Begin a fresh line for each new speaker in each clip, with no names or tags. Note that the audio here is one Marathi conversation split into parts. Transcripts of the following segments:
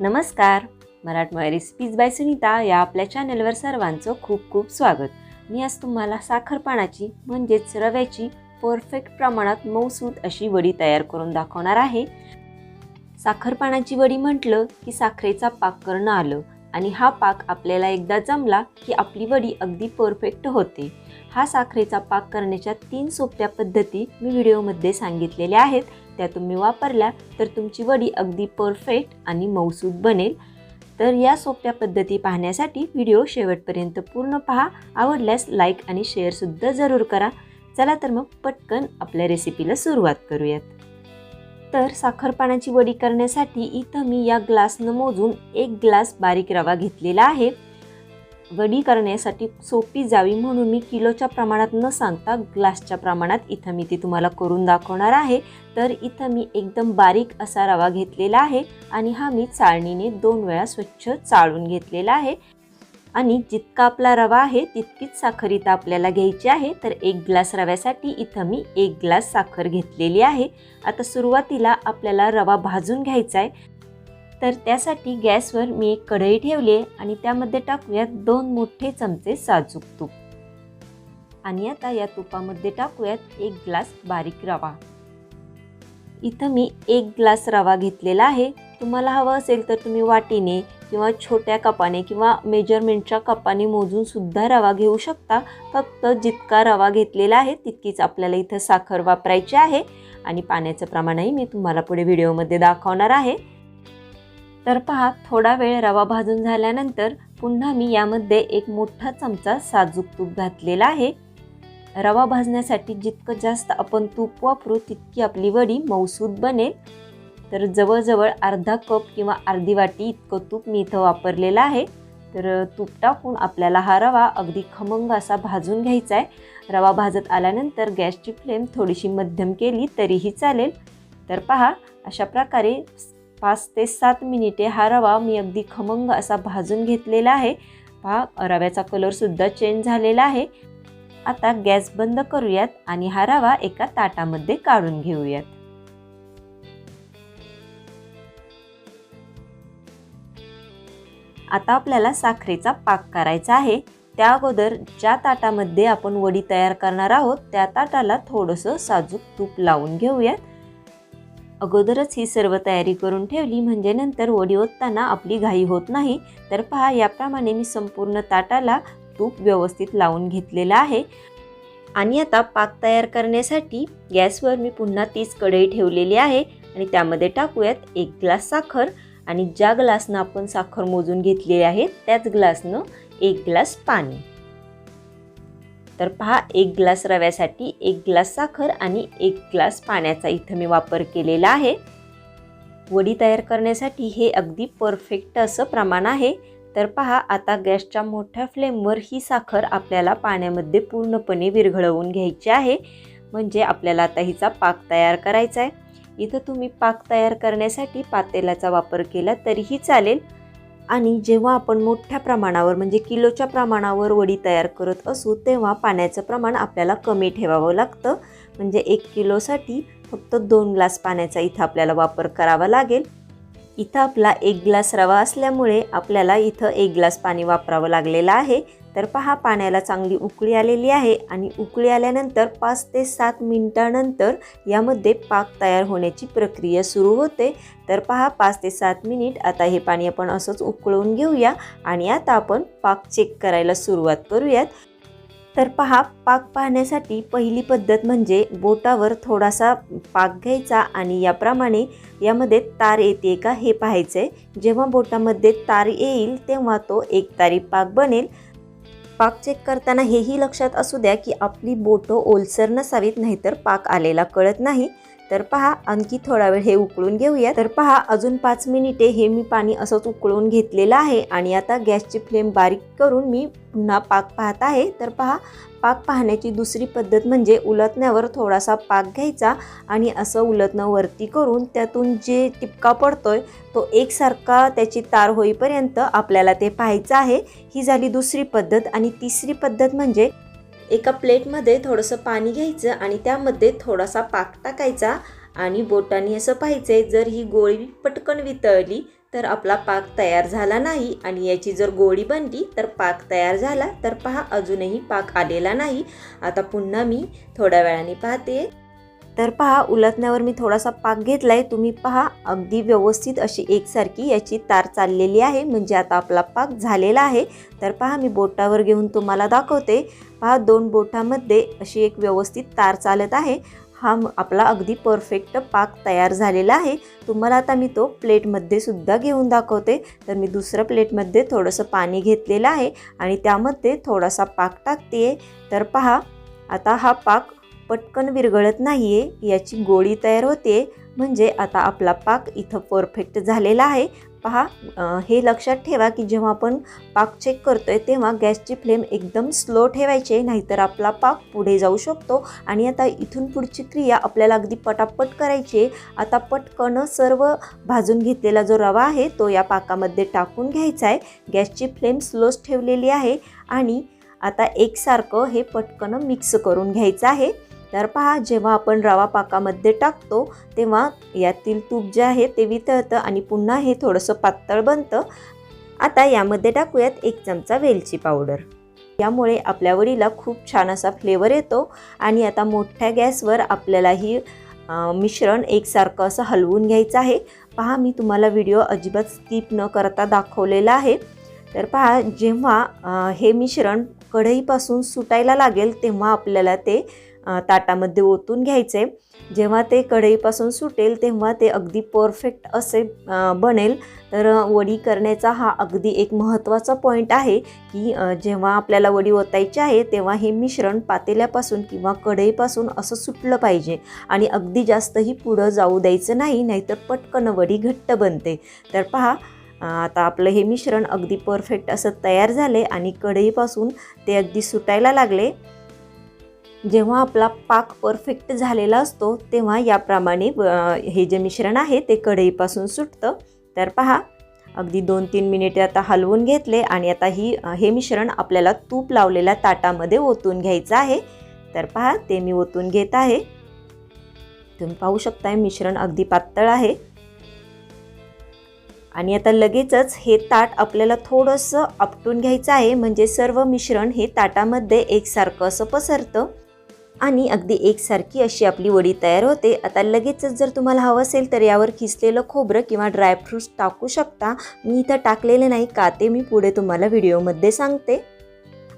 नमस्कार. मराठमोळ्या रेसिपीज बाय सुनीता या आपल्या चॅनलवर सर्वांचं खूप खूप स्वागत. मी आज तुम्हाला साखरपानाची म्हणजेच रव्याची परफेक्ट प्रमाणात मऊसूद अशी वडी तयार करून दाखवणार आहे. साखरपानाची वडी म्हटलं की साखरेचा पाक करणं आलं आणि हा पाक आपल्याला एकदा जमला की आपली वडी अगदी परफेक्ट होते. हा साखरेचा पाक करण्याच्या तीन सोप्या पद्धती मी व्हिडिओमध्ये सांगितलेल्या आहेत. त्या तुम्ही वापरल्या तर तुमची वडी अगदी परफेक्ट आणि मऊसूद बनेल. तर या सोप्या पद्धती पाहण्यासाठी व्हिडिओ शेवटपर्यंत पूर्ण पहा. आवडल्यास लाईक आणि शेअरसुद्धा जरूर करा. चला तर मग पटकन आपल्या रेसिपीला सुरुवात करूयात. तर साखरपाण्याची वडी करण्यासाठी इथं मी या ग्लासनं मोजून एक ग्लास बारीक रवा घेतलेला आहे. वडी करण्यासाठी सोपी जावी म्हणून मी किलोच्या प्रमाणात न सांगता ग्लासच्या प्रमाणात इथं मी ती तुम्हाला करून दाखवणार आहे. तर इथं मी एकदम बारीक असा रवा घेतलेला आहे आणि हा मी चाळणीने दोन वेळा स्वच्छ चाळून घेतलेला आहे. आणि जितका आपला रवा आहे तितकीच साखर इथं आपल्याला घ्यायची आहे. तर एक ग्लास रव्यासाठी इथं मी एक ग्लास साखर घेतलेली आहे. आता सुरुवातीला आपल्याला रवा भाजून घ्यायचा आहे. तर त्यासाठी गॅसवर मी एक कढई ठेवली आहे आणि त्यामध्ये टाकूयात दोन मोठे चमचे साजूक तूप. आणि आता या तुपामध्ये टाकूयात एक ग्लास बारीक रवा. इथं मी एक ग्लास रवा घेतलेला आहे. तुम्हाला हवं असेल तर तुम्ही वाटीने किंवा छोट्या कपाने किंवा मेजरमेंटच्या कपाने मोजून सुद्धा रवा घेऊ शकता. फक्त जितका रवा घेतलेला आहे तितकीच आपल्याला इथं साखर वापरायची आहे. आणि पाण्याचं प्रमाणही मी तुम्हाला पुढे व्हिडिओमध्ये दाखवणार आहे. तर पहा थोडा वेळ रवा भाजून झाल्यानंतर पुन्हा मी यामध्ये एक मोठा चमचा साजूक तूप घातलेला आहे. रवा भाजण्यासाठी जितकं जास्त आपण तूप वापरू तितकी आपली वडी मऊसूद बनेल. तर जवळजवळ अर्धा कप किंवा अर्धी वाटी इतकं तूप मी इथं वापरलेलं आहे. तर तूप टाकून आपल्याला हा रवा अगदी खमंग असा भाजून घ्यायचा आहे. रवा भाजत आल्यानंतर गॅसची फ्लेम थोडीशी मध्यम केली तरीही चालेल. तर पहा अशा प्रकारे पाच ते सात मिनिटे हा रवा मी अगदी खमंग असा भाजून घेतलेला आहे. पहा रव्याचा कलरसुद्धा चेंज झालेला आहे. आता गॅस बंद करूयात आणि हा रवा एका ताटामध्ये काढून घेऊयात. आता आपल्याला साखरेचा पाक करायचा आहे. त्या अगोदर ज्या ताटामध्ये आपण वडी तयार करणार आहोत त्या ताटाला थोडंसं साजूक तूप लावून घेऊयात. अगोदरच ही सर्व तयारी करून ठेवली म्हणजे नंतर वडी ओतताना आपली घाई होत नाही. तर पहा याप्रमाणे मी संपूर्ण ताटाला तूप व्यवस्थित लावून घेतलेलं आहे. आणि आता पाक तयार करण्यासाठी गॅसवर मी पुन्हा तीच कढई ठेवलेली आहे आणि त्यामध्ये टाकूयात एक ग्लास साखर. आणि ज्या ग्लासनं आपण साखर मोजून घेतलेली आहे त्याच ग्लासनं एक ग्लास पाणी. तर पहा एक ग्लास रव्यासाठी एक ग्लास साखर आणि एक ग्लास पाण्याचा इथं मी वापर केलेला आहे. वडी तयार करण्यासाठी हे अगदी परफेक्ट असं प्रमाण आहे. तर पहा आता गॅसच्या मोठ्या फ्लेमवर ही साखर आपल्याला पाण्यामध्ये पूर्णपणे विरघळवून घ्यायची आहे. म्हणजे आपल्याला आता हिचा पाक तयार करायचा आहे. इथं तुम्ही पाक तयार करण्यासाठी पातेल्याचा वापर केला तरीही चालेल. आणि जेव्हा आपण मोठ्या प्रमाणावर म्हणजे किलोच्या प्रमाणावर वडी तयार करत असू तेव्हा पाण्याचं प्रमाण आपल्याला कमी ठेवावं लागतं. म्हणजे एक किलोसाठी फक्त दोन ग्लास पाण्याचा इथं आपल्याला वापर करावा लागेल. इथं आपला एक ग्लास रवा असल्यामुळे आपल्याला इथं एक ग्लास पाणी वापरावं लागलेलं आहे. तर पहा पाण्याला चांगली उकळी आलेली आहे आणि उकळी आल्यानंतर पाच ते सात मिनिटानंतर यामध्ये पाक तयार होण्याची प्रक्रिया सुरू होते. तर पहा पाच ते सात मिनिट आता हे पाणी आपण असंच उकळवून घेऊया आणि आता आपण पाक चेक करायला सुरुवात करूयात. तर पहा पाक पाहण्यासाठी पहिली पद्धत म्हणजे बोटावर थोडासा पाक घ्यायचा आणि याप्रमाणे यामध्ये तार येते का हे पाहायचं आहे जेव्हा बोटामध्ये तार येईल तेव्हा तो एक तारी पाक बनेल. पाक चेक करताना हेही लक्षात असू द्या की आपली बोटं ओलसर नसावीत नाहीतर पाक आलेला कळत नाही. तर पहा आणखी थोडा वेळ हे उकळून घेऊया. तर पहा अजून पाच मिनिटे हे मी पाणी असंच उकळून घेतलेलं आहे आणि आता गॅसची फ्लेम बारीक करून मी पुन्हा पाक पाहत आहे. तर पहा पाक पाहण्याची दुसरी पद्धत म्हणजे उलटण्यावर थोडासा पाक घ्यायचा आणि असं उलटणं वरती करून त्यातून जे टिपका पडतोय तो एकसारखा त्याची तार होईपर्यंत आपल्याला ते पाहायचं आहे. ही झाली दुसरी पद्धत आणि तिसरी पद्धत म्हणजे एका प्लेटमध्ये थोडंसं पाणी घ्यायचं आणि त्यामध्ये थोडासा पाक टाकायचा आणि बोटांनी असं पाहायचंय जर ही गोळी पटकन वितळली तर आपला पाक तयार झाला नाही आणि याची जर गोळी बनली तर पाक तयार झाला तर पहा अजूनही पाक आलेला नाही. आता पुन्हा मी थोड्या वेळाने पाहते. तर पहा उलटण्यावर मी थोडासा पाक घेतला आहे तुम्ही पहा अगदी व्यवस्थित अशी एकसारखी याची तार चाललेली आहे. म्हणजे आता आपला पाक झालेला आहे. तर पहा मी बोटावर घेऊन तुम्हाला दाखवते. पहा दोन बोटामध्ये अशी एक व्यवस्थित तार चालत आहे. हा म- आपला अगदी परफेक्ट पाक तयार झालेला आहे. तुम्हाला आता मी तो प्लेटमध्ये सुद्धा घेऊन दाखवते. तर मी दुसऱ्या प्लेटमध्ये थोडंसं पाणी घेतलेलं आहे आणि त्यामध्ये थोडासा पाक टाकते तर पहा आता हा पाक पटकन विरघळत नाही आहे याची गोळी तयार होते. म्हणजे आता आपला पाक इथं परफेक्ट झालेला आहे. पहा हे लक्षात ठेवा की जेव्हा आपण पाक चेक करतो आहे तेव्हा गॅसची फ्लेम एकदम स्लो ठेवायची नाहीतर आपला पाक पुढे जाऊ शकतो. आणि आता इथून पुढची क्रिया आपल्याला अगदी पटापट करायची आहे. आता पटकन सर्व भाजून घेतलेला जो रवा आहे तो या पाकामध्ये टाकून घ्यायचा आहे. गॅसची फ्लेम स्लोच ठेवलेली आहे. आणि आता एकसारखं हे पटकन मिक्स करून घ्यायचं आहे. तर पहा जेव्हा आपण रवा पाकामध्ये टाकतो तेव्हा यातील तूप जे आहे ते वितळतं आणि पुन्हा हे थोडंसं पातळ बनतं. आता यामध्ये टाकूयात एक चमचा वेलची पावडर. यामुळे आपल्या वडीला खूप छान असा फ्लेवर येतो आणि आता मोठ्या गॅसवर आपल्याला ही मिश्रण एकसारखं असं हलवून घ्यायचं आहे. पहा मी तुम्हाला व्हिडिओ अजिबात स्किप न करता दाखवलेला आहे. तर पहा जेव्हा हे मिश्रण कढईपासून सुटायला लागेल तेव्हा आपल्याला ते ताटामध्ये ओतून घ्यायचे. जेव्हा ते कढईपासून सुटेल तेव्हा ते अगदी परफेक्ट असे बनेल. तर वडी करण्याचा हा अगदी एक महत्त्वाचा पॉईंट आहे की जेव्हा आपल्याला वडी ओतायची आहे तेव्हा हे मिश्रण पातेल्यापासून किंवा कढईपासून असं सुटलं पाहिजे. आणि अगदी जास्तही पुढं जाऊ द्यायचं नाही नाहीतर पटकन वडी घट्ट बनते. तर पहा आता आपलं हे मिश्रण अगदी परफेक्ट असं तयार झाले आणि कढईपासून ते अगदी सुटायला लागले. जेव्हा आपला पाक परफेक्ट झालेला असतो तेव्हा याप्रमाणे हे जे मिश्रण आहे ते कढईपासून सुटतं. तर पहा अगदी दोन तीन मिनिटे आता हलवून घेतले आणि आता ही हे मिश्रण आपल्याला तूप लावलेल्या ताटामध्ये ओतून घ्यायचं आहे. तर पहा ते मी ओतून घेत आहे. तुम्ही पाहू शकताय मिश्रण अगदी पातळ आहे. आणि आता लगेचच हे ताट आपल्याला थोडंसं आपटून घ्यायचं आहे. म्हणजे सर्व मिश्रण हे ताटामध्ये एकसारखं असं पसरतं. आणि अगदी एकसारखी अशी आपली वडी तयार होते. आता लगेचच जर तुम्हाला हवं असेल तर यावर किसलेलं खोबरं किंवा ड्रायफ्रूट्स टाकू शकता. मी इथं टाकलेले नाही का ते मी पुढे तुम्हाला व्हिडिओमध्ये सांगते.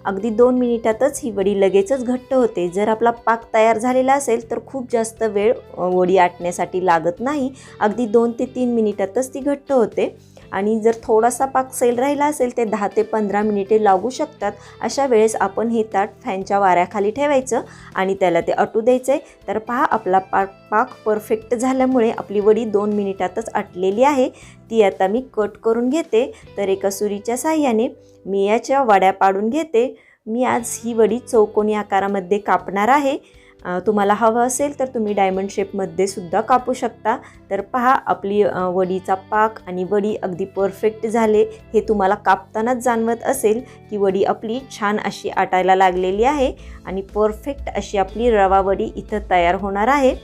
अगदी दोन मिनिटातच ही वडी लगेचच घट्ट होते. जर आपला पाक तयार झालेला असेल तर खूप जास्त वेळ वडी आटण्यासाठी लागत नाही. अगदी दोन ते तीन मिनिटातच ती घट्ट होते. आणि जर थोडासा पाक सैल राहिला असेल ते दहा ते पंधरा मिनिटे लागू शकतात. अशा वेळेस आपण हे ताट फॅनच्या वाऱ्याखाली ठेवायचं आणि त्याला ते अटू द्यायचं आहे तर पहा आपला पाक पाक परफेक्ट झाल्यामुळे आपली वडी दोन मिनिटातच आटलेली आहे. ती आता मी कट करून घेते. तर एका सुरीच्या साह्याने मी याच्या वड्या पाडून घेते. मी आज ही वडी चौकोनी आकारामध्ये कापणार आहे. तुम्हाला हवं असेल तर तुम्ही डायमंड शेपमध्ये सुद्धा कापू शकता. तर पहा आपली वडीचा पाक आणि वडी अगदी परफेक्ट झाले हे तुम्हाला कापतानाच जाणवत असेल की वडी आपली छान अशी आटायला लागलेली आहे आणि परफेक्ट अशी आपली रवा वडी इथं तयार होणार आहे.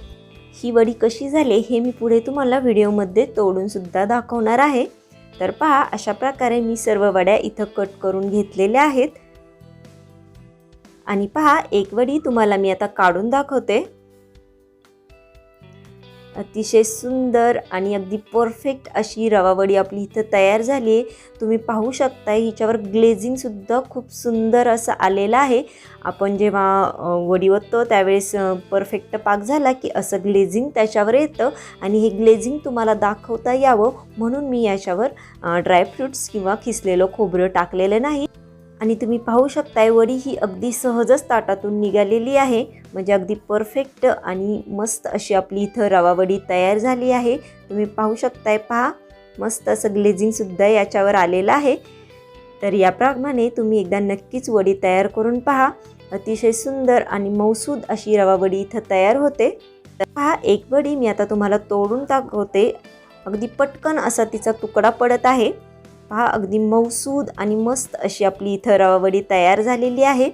ही वडी कशी झाली हे मी पुढे तुम्हाला व्हिडिओमध्ये तोडूनसुद्धा दाखवणार आहे. तर पहा अशा प्रकारे मी सर्व वड्या इथं कट करून घेतलेल्या आहेत. आणि पहा एक वडी तुम्हाला मी आता काढून दाखवते. अतिशय सुंदर आणि अगदी परफेक्ट अशी रवा वडी आपली इथं तयार झाली आहे. तुम्ही पाहू शकता हिच्यावर ग्लेझिंगसुद्धा खूप सुंदर असं आलेलं आहे. आपण जेव्हा वडी ओततो त्यावेळेस परफेक्ट पाक झाला की असं ग्लेझिंग त्याच्यावर येतं आणि हे ग्लेझिंग तुम्हाला दाखवता यावं म्हणून मी याच्यावर ड्रायफ्रूट्स किंवा खिसलेलं खोबरं टाकलेलं नाही. आणि तुम्ही पाहू शकताय वडी ही अगदी सहजच ताटातून निघालेली आहे. म्हणजे अगदी परफेक्ट आणि मस्त अशी आपली इथं रवा वडी तयार झाली आहे. तुम्ही पाहू शकताय पहा मस्त असं ग्लेझिंगसुद्धा याच्यावर आलेलं आहे. तर याप्रमाणे तुम्ही एकदा नक्कीच वडी तयार करून पहा. अतिशय सुंदर आणि मौसूद अशी रवा वडी इथं तयार होते. तर पहा एक वडी मी आता तुम्हाला तोडून दाखवते. अगदी पटकन असा तिचा तुकडा पडत आहे. पहा अगदी मौसूद आणि मस्त अशी आपली इथं रवावडी तयार झालेली आहे.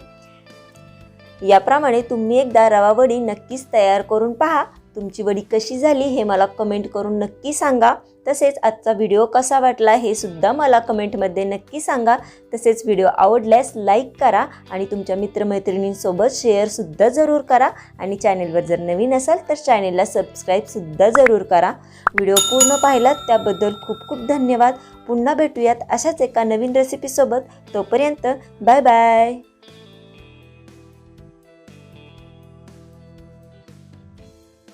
याप्रमाणे तुम्ही एकदा रवावडी नक्कीच तयार करून पहा. तुमची वडी कशी झाली हे मला कमेंट करून नक्की सांगा. तसेच आजचा व्हिडिओ कसा वाटला हे सुद्धा मला कमेंटमध्ये नक्की सांगा. तसेच व्हिडिओ आवडल्यास लाईक करा आणि तुमच्या मित्रमैत्रिणींसोबत शेअरसुद्धा जरूर करा. आणि चॅनेलवर जर नवीन असाल तर चॅनेलला सबस्क्राईबसुद्धा जरूर करा. व्हिडिओ पूर्ण पाहिलात त्याबद्दल खूप खूप धन्यवाद. पुन्हा भेटूयात अशाच एका नवीन रेसिपीसोबत तोपर्यंत बाय बाय